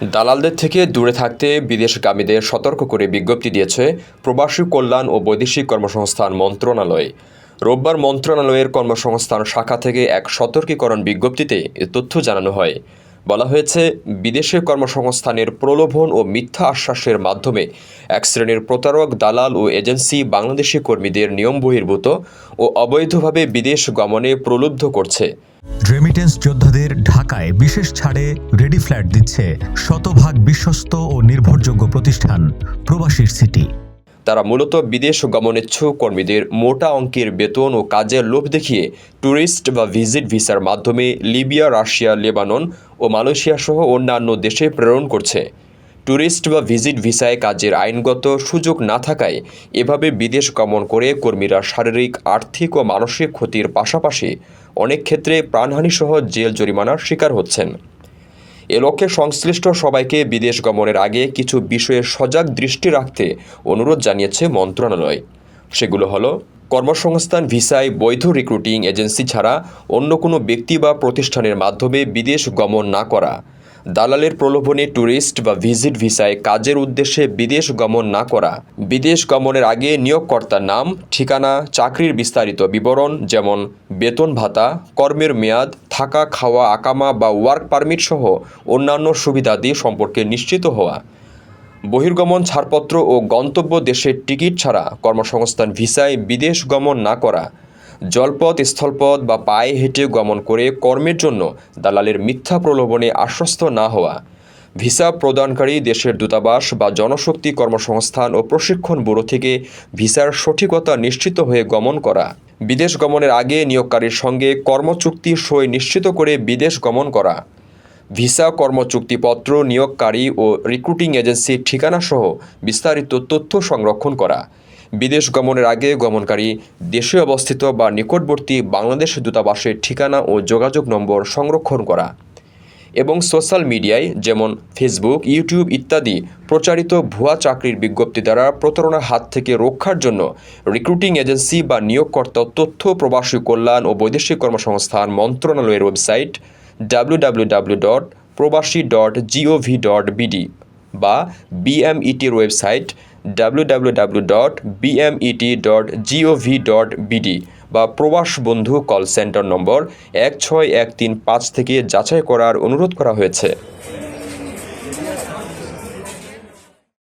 দালালদের থেকে দূরে থাকতে বিদেশগামীদের সতর্ক করে বিজ্ঞপ্তি দিয়েছে প্রবাসী কল্যাণ ও বৈদেশিক কর্মসংস্থান মন্ত্রণালয়। রোববার মন্ত্রণালয়ের কর্মসংস্থান শাখা থেকে এক সতর্কীকরণ বিজ্ঞপ্তিতে এ তথ্য জানানো হয়। বলা হয়েছে, বিদেশে কর্মসংস্থানের প্রলোভন ও মিথ্যা আশ্বাসের মাধ্যমে এক শ্রেণির প্রতারক, দালাল ও এজেন্সি বাংলাদেশি কর্মীদের নিয়ম বহির্ভূত ও অবৈধভাবে বিদেশ গমনে প্রলুব্ধ করছে। রেমিটেন্স যোদ্ধাদের ঢাকায় বিশেষ ছাড়ে রেডি ফ্ল্যাট দিচ্ছে শতভাগ বিশ্বস্ত ও নির্ভরযোগ্য প্রতিষ্ঠান প্রবাসীর সিটি তারা মূলত বিদেশ গমনেচ্ছুক কর্মীদের মোটা অঙ্কের বেতন ও কাজের লোভ দেখিয়ে ট্যুরিস্ট বা ভিজিট ভিসার মাধ্যমে লিবিয়া, রাশিয়া, লেবানন ও মালয়েশিয়া সহ অন্যান্য দেশে প্রেরণ করছে। ট্যুরিস্ট বা ভিজিট ভিসায় কাজের আইনগত সুযোগ না থাকায় এভাবে বিদেশ গমন করে কর্মীরা শারীরিক, আর্থিক ও মানসিক ক্ষতির পাশাপাশি অনেক ক্ষেত্রে প্রাণহানিসহ জেল জরিমানার শিকার হচ্ছেন। এ লক্ষ্যে সংশ্লিষ্ট সবাইকে বিদেশ গমনের আগে কিছু বিষয়ে সজাগ দৃষ্টি রাখতে অনুরোধ জানিয়েছে মন্ত্রণালয়। সেগুলো হলো, কর্মসংস্থান, ভিসায় বৈধ রিক্রুটিং এজেন্সি ছাড়া অন্য কোনো ব্যক্তি বা প্রতিষ্ঠানের মাধ্যমে বিদেশ গমন না করা দালালের প্রলোভনে ট্যুরিস্ট বা ভিজিট ভিসায় কাজের উদ্দেশ্যে বিদেশ গমন না করা। বিদেশ গমনের আগে নিয়োগকর্তার নাম, ঠিকানা, চাকরির বিস্তারিত বিবরণ যেমন বেতন ভাতা, কর্মের মেয়াদ, থাকা, খাওয়া, আকামা বা ওয়ার্ক পারমিট সহ অন্যান্য সুবিধাদি সম্পর্কে নিশ্চিত হওয়া। বহির্গমন ছাড়পত্র ও গন্তব্য দেশের টিকিট ছাড়া কর্মসংস্থান ভিসায় বিদেশ গমন না করা। জলপথ, স্থলপথ বা পায়ে হেঁটে গমন করে কর্মের জন্য দালালের মিথ্যা প্রলোভনে আশ্বস্ত না হওয়া। ভিসা প্রদানকারী দেশের দূতাবাস বা জনশক্তি কর্মসংস্থান ও প্রশিক্ষণ ব্যুরো থেকে ভিসার সঠিকতা নিশ্চিত হয়ে গমন করা। বিদেশ গমনের আগে নিয়োগকারীর সঙ্গে কর্মচুক্তি সই নিশ্চিত করে বিদেশ গমন করা। ভিসা কর্মচুক্তিপত্র নিয়োগকারী ও রিক্রুটিং এজেন্সির ঠিকানাসহ বিস্তারিত তথ্য সংরক্ষণ করা। বিদেশ গমনের আগে গমনকারী দেশে অবস্থিত বা নিকটবর্তী বাংলাদেশ দূতাবাসের ঠিকানা ও যোগাযোগ নম্বর সংরক্ষণ করা এবং সোশ্যাল মিডিয়ায় যেমন ফেসবুক, ইউটিউব ইত্যাদি প্রচারিত ভুয়া চাকরির বিজ্ঞপ্তি দ্বারা প্রতারণার হাত থেকে রক্ষার জন্য রিক্রুটিং এজেন্সি বা নিয়োগকর্তা তথ্য প্রবাসী কল্যাণ ও বৈদেশিক কর্মসংস্থান মন্ত্রণালয়ের website W W W dot Probashi dot gov dot BD বা বিএমইটির ওয়েবসাইট বিডি বা প্রবাস বন্ধু কল সেন্টার নম্বর এক ছয় এক তিন পাঁচ থেকে যাচাই করার অনুরোধ করা হয়েছে।